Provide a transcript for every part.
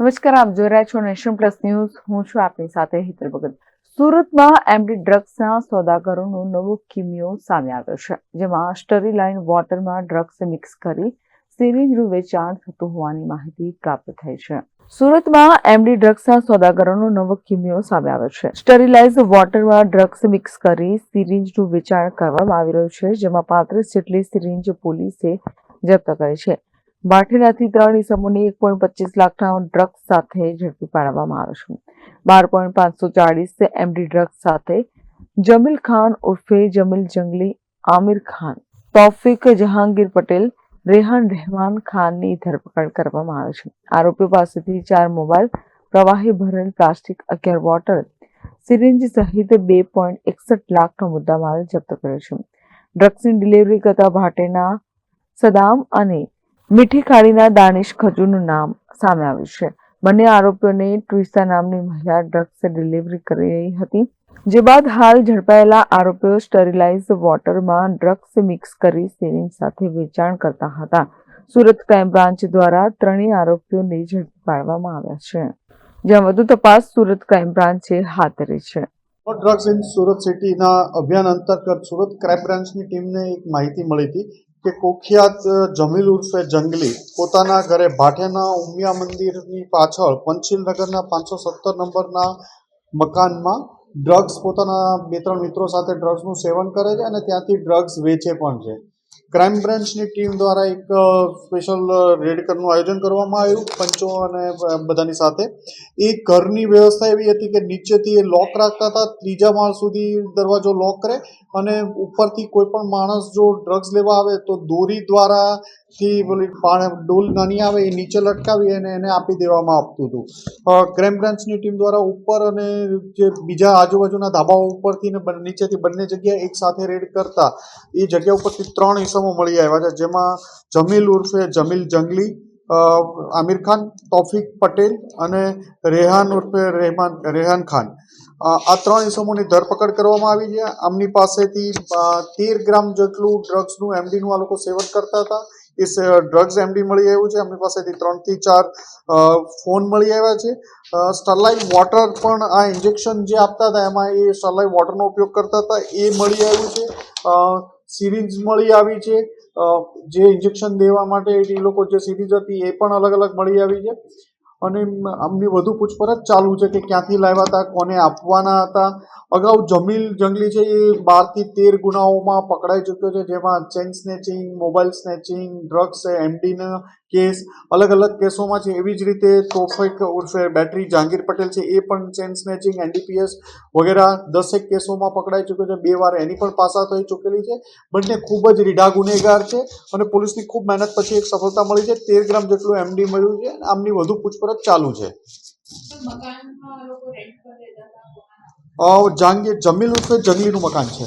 નમસ્કાર, આપ જોઈ રહ્યા છો નેશન પ્લસ ન્યૂઝ. હું છું આપની સાથે હિતલ ભગત. સુરતમાં એમડી ડ્રગ્સના સોદાગરોનો નવો કિમિયો સામે આવ્યો છે, જેમાં સ્ટરીલાઇન વોટરમાં ડ્રગ્સ મિક્સ કરી સિરિંજનું વેચાણ થતું હોવાની માહિતી પ્રાપ્ત થઈ છે. સુરતમાં એમડી ડ્રગ્સના સોદાગરોનો નવો કિમિયો સામે આવ્યો છે. સ્ટરીલાઇઝ વોટરમાં ડ્રગ્સ મિક્સ કરી સિરિંજનું વેચાણ કરવામાં આવી રહ્યું છે, જેમાં પાંત્રીસ જેટલી સિરિંજ પોલીસે જપ્ત કરી છે. બાઠેલાથી ત્રણ ઇસમોને એક પોઈન્ટ પચીસ લાખના ડ્રગ્સ સાથે ઝડપી પાડવામાં આવ્યો છે. બાર પોઈન્ટ પાંચસો ચાળીસ એમડી ડ્રગ્સ સાથે જમીલ ખાન ઉર્ફે જમીલ જંગલી આમિર ખાન, તૌફિક જહાંગીર પટેલ, રેહાન રહેમાન ખાનની ધરપકડ કરવામાં આવી છે. આરોપીઓ પાસેથી ચાર મોબાઈલ, પ્રવાહી ભરેલ પ્લાસ્ટિક, અગિયાર બોટલ, સિરિંજ સહિત બે પોઈન્ટ એકસઠ લાખનો મુદ્દામાલ જપ્ત કર્યો છે. ડ્રગ્સની ડિલિવરી કરતા ભાટેના સદામ અને મીઠી ખાડીના દાનિશ ખજૂરનું નામ સામે આવ્યું છે. બંને આરોપીઓને ટ્વિસા નામની મહિલા ડ્રગ્સ ડિલિવરી કરી રહી હતી. જે બાદ હાલ ઝડપાયેલા આરોપીઓ સ્ટરીલાઇઝ વોટરમાં ડ્રગ્સ મિક્સ કરી સિરિંજ સાથે વેચાણ કરતા હતા. સુરત ક્રાઇમ બ્રાન્ચ દ્વારા ત્રણેય આરોપીઓને ઝડપી પાડવામાં આવ્યા છે. જ્યાં વધુ તપાસ સુરત ક્રાઇમ બ્રાન્ચે હાથ ધરી છે. ડ્રગ્સ ઇન સુરત સિટીના અભિયાન અંતર્ગત સુરત ક્રાઇમ બ્રાન્ચની ટીમને એક માહિતી મળી હતી. કે કુખ્યાત જમીલ ઉર્ફે જંગલી પોતાના ઘરે ભાટેના ઉમિયા મંદિરની પાછળ પંચીલનગરના પાંચસો સત્તર નંબરના મકાનમાં ડ્રગ્સ પોતાના બે ત્રણ મિત્રો સાથે ડ્રગ્સનું સેવન કરે છે અને ત્યાંથી ડ્રગ્સ વેચે પણ છે. ક્રાઇમ બ્રાન્ચની ટીમ દ્વારા એક સ્પેશિયલ રેડ કરનું આયોજન કરવામાં આવ્યું, પંચો અને બધાની સાથે. એ ઘરની વ્યવસ્થા એવી હતી કે નીચેથી એ લોક રાખતા હતા, ત્રીજા માળ સુધી દરવાજો લોક કરે અને ઉપરથી કોઈ પણ માણસ જો ડ્રગ્સ લેવા આવે તો દોરી દ્વારા થી પેલી પાણી ડોલ નાની આવે એ નીચે લટકાવી અને એને આપી દેવામાં આવતું હતું. ક્રાઇમ બ્રાન્ચની ટીમ દ્વારા ઉપર અને જે બીજા આજુબાજુના ધાબાઓ ઉપરથી ને નીચેથી બંને જગ્યાએ એક સાથે રેડ કરતા, એ જગ્યા ઉપરથી ત્રણ ઈસમો મળી આવ્યા છે. જેમાં જમીલ ઉર્ફે જમીલ જંગલી આમિર ખાન, તોફિક પટેલ અને રેહાન ઉર્ફે રહેમાન, રેહાન ખાન. આ ત્રણ ઇસમોની ધરપકડ કરવામાં આવી છે. આમની પાસેથી તેર ગ્રામ જેટલું ડ્રગ્સનું, એમડીનું આ લોકો સેવન કરતા હતા. એ ડ્રગ્સ એમડી મળી આવ્યું છે. એમની પાસેથી ત્રણથી ચાર ફોન મળી આવ્યા છે. સ્ટરલાઇટ વોટર પણ આ ઇન્જેક્શન જે આપતા હતા, એમાં એ સ્ટરલાઇટ વોટરનો ઉપયોગ કરતા હતા. એ મળી આવ્યું છે. સિરિન્જ મળી આવી છે. જે ઇન્જેક્શન દેવા માટે એ લોકો જે સિરીઝ હતી એ પણ અલગ અલગ મળી આવી છે. અને આમની વધુ પૂછપરછ ચાલુ છે કે ક્યાંથી લાવ્યા હતા, કોને આપવાના હતા. અગાઉ જમીલ જંગલી છે એ બારથી તેર ગુનાઓમાં પકડાઈ ચૂક્યો છે, જેમાં chain snatching, mobile snatching, drugs એમડીના case અલગ અલગ કેસોમાં છે. એવી જ રીતે તોફેક ઉર્ફે બેટરી જહાંગીર પટેલ છે. એ પણ ચેન સ્નેચિંગ એનડીપીએસ વગેરે દસેક કેસોમાં પકડાઈ ચૂક્યો છે. બે વાર એની પણ પાસા થઈ ચૂકેલી છે. બંને ખૂબ જ રીઢા ગુનેગાર છે અને પોલીસની ખૂબ મહેનત પછી એક સફળતા મળી છે. તેર ગ્રામ જેટલું એમડી મળ્યું છે આમની વધુ પૂછપરછ ચાલુ છે. જહાંગીર જમીલ ઉર્ફે જંગલીનું મકાન છે.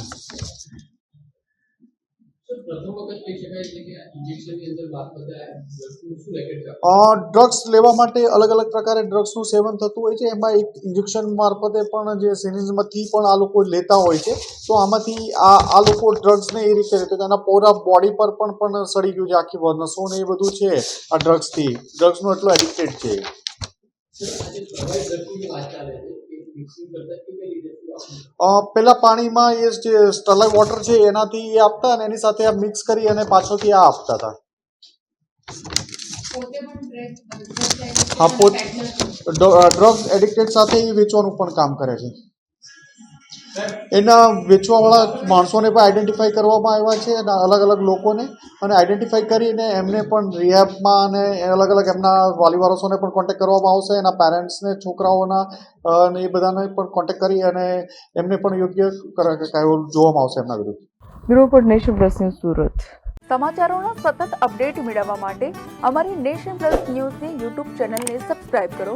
અ, ડ્રગ્સ લેવા માટે અલગ અલગ પ્રકારે ડ્રગ્સનું સેવન થતું હોય છે. એમાં એક ઇન્જેક્શન મારફતે પણ જે સિરિંજમાંથી પણ આ લોકો લેતા હોય છે. તો આમાંથી આ આ લોકો ડ્રગ્સને એ રીતે લેતા એના પૂરા બોડી પર પણ પણ સડી ગયું છે. આખી નસો ને એ બધું છે આ ડ્રગ્સથી ડ્રગ્સનું એટલો એડિક્ટેડ છે. પેલા પાણીમાં એ જે સ્ટરલાઇટ વોટર છે એનાથી એ આપતા અને એની સાથે આ મિક્સ કરી અને પાછળથી આ આપતા હતા હા, પોત- ડ્રગ્સ એડિક્ટેડ સાથે એ વેચવાનું પણ કામ કરે છે. એના વેચવાવાળા માણસોને પણ આઈડેન્ટિફાઈ કરવામાં આવ્યા છે અને અલગ અલગ લોકોને. અને આઈડેન્ટિફાઈ કરીને એમને પણ રિહેબમાં અને અલગ અલગ એમના વાલી વારસોને પણ કોન્ટેક્ટ કરવામાં આવશે. એના પેરેન્ટ્સને છોકરાઓના અને એ બધાને પણ કોન્ટેક્ટ કરી અને એમને પણ યોગ્ય જોવામાં આવશે એમના વિરુદ્ધ. બ્યુરો પર નેશન પ્લસ ન્યૂઝ સુરત. સમાચારોનો સતત અપડેટ મેળવવા માટે અમારી નેશન પ્લસ ન્યૂઝની યુટ્યુબ ચેનલને સબસ્ક્રાઇબ કરો.